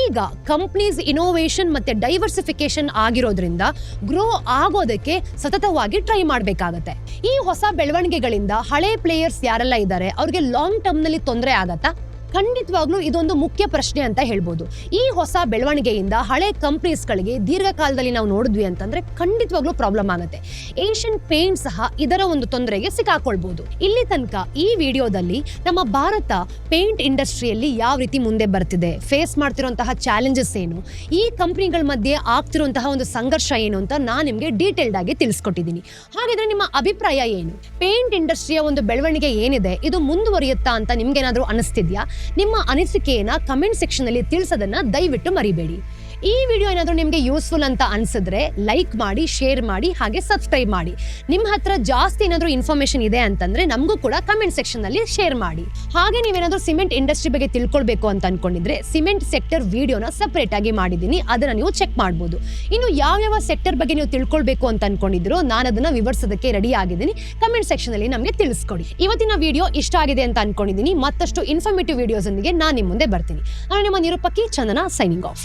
ಈಗ ಕಂಪ್ನೀಸ್ ಇನೋವೇಷನ್ ಮತ್ತೆ ಡೈವರ್ಸಿಫಿಕೇಶನ್ ಆಗಿರೋದ್ರಿಂದ ಗ್ರೋ ಆಗೋದಕ್ಕೆ ಸತತವಾಗಿ ಟ್ರೈ ಮಾಡಬೇಕಾಗತ್ತೆ. ಈ ಹೊಸ ಬೆಳವಣಿಗೆಗಳಿಂದ ಹಳೆ ಪ್ಲೇಯರ್ಸ್ ಯಾರೆಲ್ಲ ಇದ್ದಾರೆ, ಅವ್ರಿಗೆ ಲಾಂಗ್ ಟರ್ಮ್ನಲ್ಲಿ ತೊಂದರೆ ಆಗತ್ತಾ? ಖಂಡಿತವಾಗ್ಲೂ ಇದೊಂದು ಮುಖ್ಯ ಪ್ರಶ್ನೆ ಅಂತ ಹೇಳ್ಬೋದು. ಈ ಹೊಸ ಬೆಳವಣಿಗೆಯಿಂದ ಹಳೆ ಕಂಪ್ನೀಸ್ಗಳಿಗೆ ದೀರ್ಘಕಾಲದಲ್ಲಿ ನಾವು ನೋಡಿದ್ವಿ ಅಂತಂದ್ರೆ ಖಂಡಿತವಾಗ್ಲೂ ಪ್ರಾಬ್ಲಮ್ ಆಗುತ್ತೆ. ಏಷ್ಯನ್ ಪೇಂಟ್ ಸಹ ಇದರ ಒಂದು ತೊಂದರೆಗೆ ಸಿಕ್ಕಾಕೊಳ್ಬಹುದು ಇಲ್ಲಿ ತನಕ ಈ ವಿಡಿಯೋದಲ್ಲಿ ನಮ್ಮ ಭಾರತ ಪೇಂಟ್ ಇಂಡಸ್ಟ್ರಿಯಲ್ಲಿ ಯಾವ ರೀತಿ ಮುಂದೆ ಬರ್ತಿದೆ ಫೇಸ್ ಮಾಡ್ತಿರುವಂತಹ ಚಾಲೆಂಜಸ್ ಏನು, ಈ ಕಂಪ್ನಿಗಳ ಮಧ್ಯೆ ಆಗ್ತಿರುವಂತಹ ಒಂದು ಸಂಘರ್ಷ ಏನು ಅಂತ ನಾನು ನಿಮಗೆ ಡೀಟೇಲ್ಡ್ ಆಗಿ ತಿಳಿಸ್ಕೊಟ್ಟಿದ್ದೀನಿ. ಹಾಗಿದ್ರೆ ನಿಮ್ಮ ಅಭಿಪ್ರಾಯ ಏನು? ಪೇಂಟ್ ಇಂಡಸ್ಟ್ರಿಯ ಒಂದು ಬೆಳವಣಿಗೆ ಏನಿದೆ? ಇದು ಮುಂದುವರಿಯುತ್ತಾ ಅಂತ ನಿಮ್ಗೇನಾದ್ರೂ ಅನಿಸ್ತಿದ್ಯಾ? ನಿಮ್ಮ ಅನಿಸಿಕೆಯನ್ನ ಕಮೆಂಟ್ ಸೆಕ್ಷನ್ ಅಲ್ಲಿ ತಿಳಿಸೋದನ್ನ ದಯವಿಟ್ಟು ಮರಿಬೇಡಿ. ಈ ವಿಡಿಯೋ ಏನಾದರೂ ನಿಮಗೆ ಯೂಸ್ಫುಲ್ ಅಂತ ಅನ್ಸಿದ್ರೆ ಲೈಕ್ ಮಾಡಿ ಶೇರ್ ಮಾಡಿ, ಹಾಗೆ ಸಬ್ಸ್ಕ್ರೈಬ್ ಮಾಡಿ. ನಿಮ್ಮ ಹತ್ರ ಜಾಸ್ತಿ ಏನಾದರೂ ಇನ್ಫಾರ್ಮೇಷನ್ ಇದೆ ಅಂತಂದ್ರೆ ನಮಗೂ ಕೂಡ ಕಮೆಂಟ್ ಸೆಕ್ಷನ್ ಅಲ್ಲಿ ಶೇರ್ ಮಾಡಿ. ಹಾಗೆ ನೀವೇನಾದರೂ ಸಿಮೆಂಟ್ ಇಂಡಸ್ಟ್ರಿ ಬಗ್ಗೆ ತಿಳ್ಕೊಳ್ಬೇಕು ಅಂತ ಅನ್ಕೊಂಡಿದ್ರೆ ಸಿಮೆಂಟ್ ಸೆಕ್ಟರ್ ವಿಡಿಯೋನ ಸಪ್ರೇಟ್ ಆಗಿ ಮಾಡಿದ್ದೀನಿ. ಅದನ್ನು ನೀವು ಚೆಕ್ ಮಾಡ್ಬೋದು. ಇನ್ನು ಯಾವ್ಯಾವ ಸೆಕ್ಟರ್ ಬಗ್ಗೆ ನೀವು ತಿಳ್ಕೊಳ್ಬೇಕು ಅಂತ ಅನ್ಕೊಂಡಿದ್ರು ನಾನು ಅದನ್ನ ವಿವರಿಸೋದಕ್ಕೆ ರೆಡಿ ಆಗಿದ್ದೀನಿ. ಕಮೆಂಟ್ ಸೆಕ್ಷನ್ ಅಲ್ಲಿ ನಮಗೆ ತಿಳಿಸ್ಕೊಡಿ. ಇವತ್ತಿನ ವಿಡಿಯೋ ಇಷ್ಟ ಆಗಿದೆ ಅಂತ ಅಂದ್ಕೊಂಡಿದ್ದೀನಿ ಮತ್ತಷ್ಟು ಇನ್ಫಾರ್ಮೇಟಿವ್ ವಿಡಿಯೋಸ್ ನಾನು ನಿಮ್ಮ ಮುಂದೆ ಬರ್ತೀನಿ. ನಾನು ನಿಮ್ಮ ನಿರೂಪಕಿ ಚಂದನ ಸೈನಿಂಗ್ ಆಫ್